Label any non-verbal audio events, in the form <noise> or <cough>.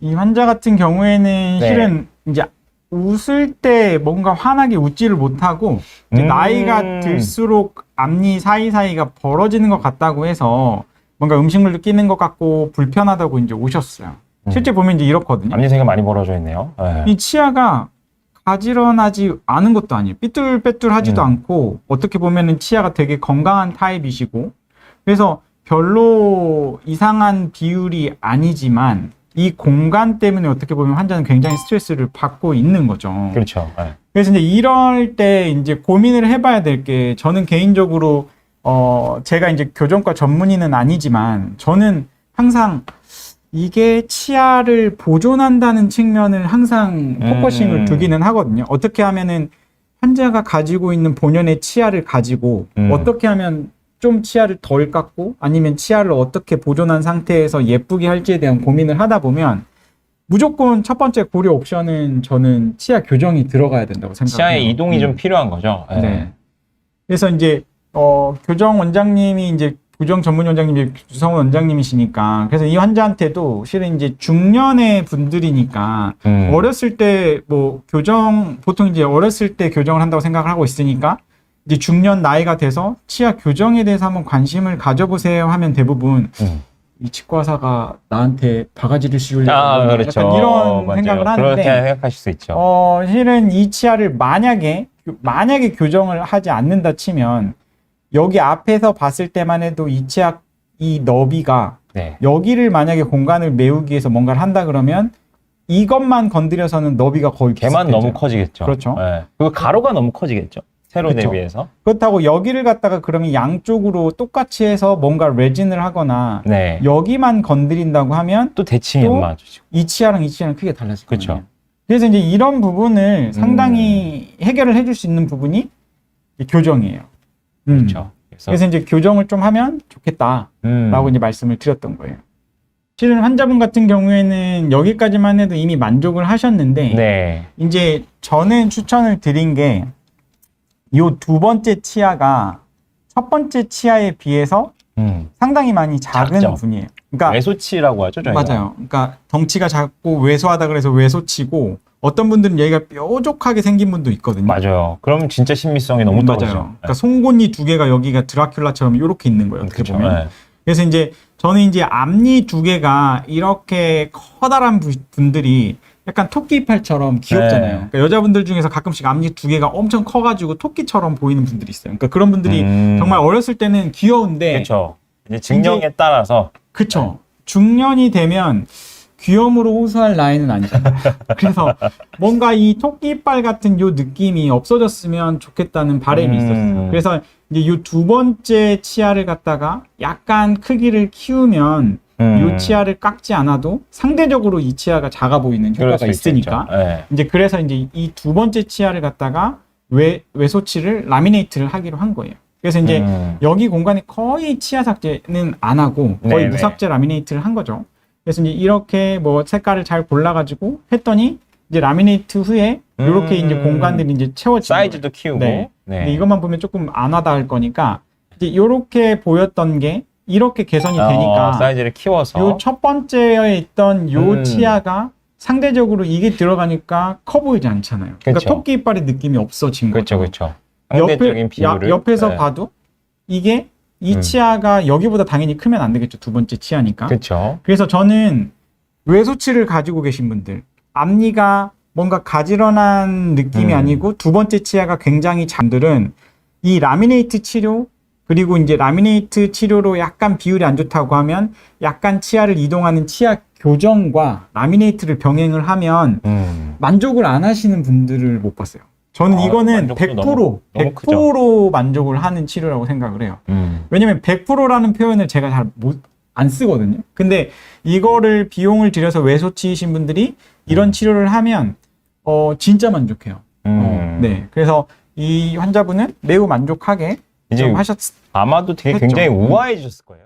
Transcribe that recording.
이 환자 같은 경우에는 네. 실은 이제 웃을 때 뭔가 환하게 웃지를 못하고 음. 나이가 들수록 앞니 사이사이가 벌어지는 것 같다고 해서 뭔가 음식물도 끼는 것 같고 불편하다고 이제 오셨어요. 음. 실제 보면 이제 이렇거든요. 앞니새가 많이 벌어져 있네요. 네. 이 치아가 가지런하지 않은 것도 아니에요. 삐뚤빼뚤하지도 음. 않고 어떻게 보면은 치아가 되게 건강한 타입이시고 그래서 별로 이상한 비율이 아니지만 이 공간 때문에 어떻게 보면 환자는 굉장히 스트레스를 받고 있는 거죠. 그렇죠. 네. 그래서 이제 이럴 때 이제 고민을 해봐야 될 게 저는 개인적으로 어 제가 이제 교정과 전문의는 아니지만 저는 항상 이게 치아를 보존한다는 측면을 항상 포커싱을 음. 두기는 하거든요. 어떻게 하면은 환자가 가지고 있는 본연의 치아를 가지고 음. 어떻게 하면 좀 치아를 덜 깎고 아니면 치아를 어떻게 보존한 상태에서 예쁘게 할지에 대한 고민을 하다 보면 무조건 첫 번째 고려 옵션은 저는 치아 교정이 들어가야 된다고 생각해요. 치아의 이동이 음. 좀 필요한 거죠. 네. 네. 그래서 이제 어 교정 원장님이 이제 교정 전문 원장님이 주성원 원장님이시니까 그래서 이 환자한테도 실은 이제 중년의 분들이니까 음. 어렸을 때 뭐 교정 보통 이제 어렸을 때 교정을 한다고 생각을 하고 있으니까 이제 중년 나이가 돼서 치아 교정에 대해서 한번 관심을 가져보세요 하면 대부분 음. 이 치과사가 나한테 바가지를 씌우려고 아, 그렇죠. 약간 이런 맞아요. 생각을 그렇게 하는데 생각하실 수 있죠. 어, 실은 이 치아를 만약에, 만약에 교정을 하지 않는다 치면, 여기 앞에서 봤을 때만 해도 이 치아, 이 너비가, 네. 여기를 만약에 공간을 메우기 위해서 뭔가를 한다 그러면, 이것만 건드려서는 너비가 거의 개만 비슷해져요. 너무 커지겠죠. 그렇죠. 네. 그리고 가로가 너무 커지겠죠. 세로 그렇죠. 대비해서. 그렇다고 여기를 갖다가 그러면 양쪽으로 똑같이 해서 뭔가 레진을 하거나, 네. 여기만 건드린다고 하면, 또 대칭이 또안 맞으시고. 이 치아랑 이 치아랑 크게 달라질 거예요. 그렇죠. 그래서 이제 이런 음. 부분을 상당히 해결을 해줄 수 있는 부분이 이 교정이에요. 음. 그렇죠. 그래서, 그래서 이제 교정을 좀 하면 좋겠다라고 음. 이제 말씀을 드렸던 거예요. 실은 환자분 같은 경우에는 여기까지만 해도 이미 만족을 하셨는데 네. 이제 저는 추천을 드린 게 요두 번째 치아가 첫 번째 치아에 비해서 음. 상당히 많이 작은 작죠. 분이에요. 그러니까 외소치라고 하죠, 저희가. 맞아요. 그러니까 덩치가 작고 왜소하다 그래서 왜소치고 어떤 분들은 여기가 뾰족하게 생긴 분도 있거든요. 맞아요. 그럼 진짜 신미성이 너무 음, 떨어져. 맞아요. 그러니까 송곳니 두 개가 여기가 드라큘라처럼 이렇게 있는 거예요. 어떻게 그렇죠. 보면. 네. 그래서 이제 저는 이제 앞니 두 개가 이렇게 커다란 부- 분들이 약간 토끼 이빨처럼 귀엽잖아요. 네. 그러니까 여자분들 중에서 가끔씩 앞니 두 개가 엄청 커가지고 토끼처럼 보이는 분들이 있어요. 그러니까 그런 분들이 음. 정말 어렸을 때는 귀여운데 그렇죠. 이제 증명에 따라서 그쵸. 중년이 되면 귀염으로 호소할 나이는 아니잖아요. <laughs> 그래서 뭔가 이 토끼빨 같은 요 느낌이 없어졌으면 좋겠다는 바람이 음. 있었어요. 그래서 이제 요 두 번째 치아를 갖다가 약간 크기를 키우면 음. 요 치아를 깎지 않아도 상대적으로 이 치아가 작아 보이는 효과가 수 있으니까. 네. 이제 그래서 이제 이 두 번째 치아를 갖다가 외, 외소치를 라미네이트를 하기로 한 거예요. 그래서 이제 음. 여기 공간이 거의 치아 삭제는 안 하고 거의 네네. 무삭제 라미네이트를 한 거죠. 그래서 이제 이렇게 뭐 색깔을 잘 골라가지고 했더니 이제 라미네이트 후에 이렇게 음. 이제 공간들이 이제 채워지는 사이즈도 키우고. 네. 네. 근데 이것만 보면 조금 안 하다 할 거니까 이제 이렇게 보였던 게 이렇게 개선이 어, 되니까 사이즈를 키워서. 요 첫 번째에 있던 요 음. 치아가 상대적으로 이게 들어가니까 커 보이지 않잖아요. 그러니까 그쵸. 토끼 이빨의 느낌이 없어진 거죠. 그렇죠. 상대적인 비율을. 야- 옆에서 네. 봐도 이게 이 음. 치아가 여기보다 당연히 크면 안 되겠죠. 두 번째 치아니까. 그렇죠. 그래서 저는 외소치를 가지고 계신 분들, 앞니가 뭔가 가지런한 느낌이 음. 아니고 두 번째 치아가 굉장히 잠들은 이 라미네이트 치료 그리고 이제 라미네이트 치료로 약간 비율이 안 좋다고 하면 약간 치아를 이동하는 치아 교정과 라미네이트를 병행을 하면 음. 만족을 안 하시는 분들을 못 봤어요. 저는 아, 이거는 만족도 100% 너무- 너무 크죠. 100% 만족을 하는 치료라고 생각을 해요. 음. 왜냐면 100%라는 표현을 제가 잘 못 안 쓰거든요. 근데 이거를 비용을 들여서 외소치이신 분들이 이런 음. 치료를 하면 어 진짜 만족해요. 어, 음. 네. 그래서 이 환자분은 매우 만족하게 이제 좀 하셨 아마도 되게 했죠. 굉장히 음. 우아해지셨을 거예요.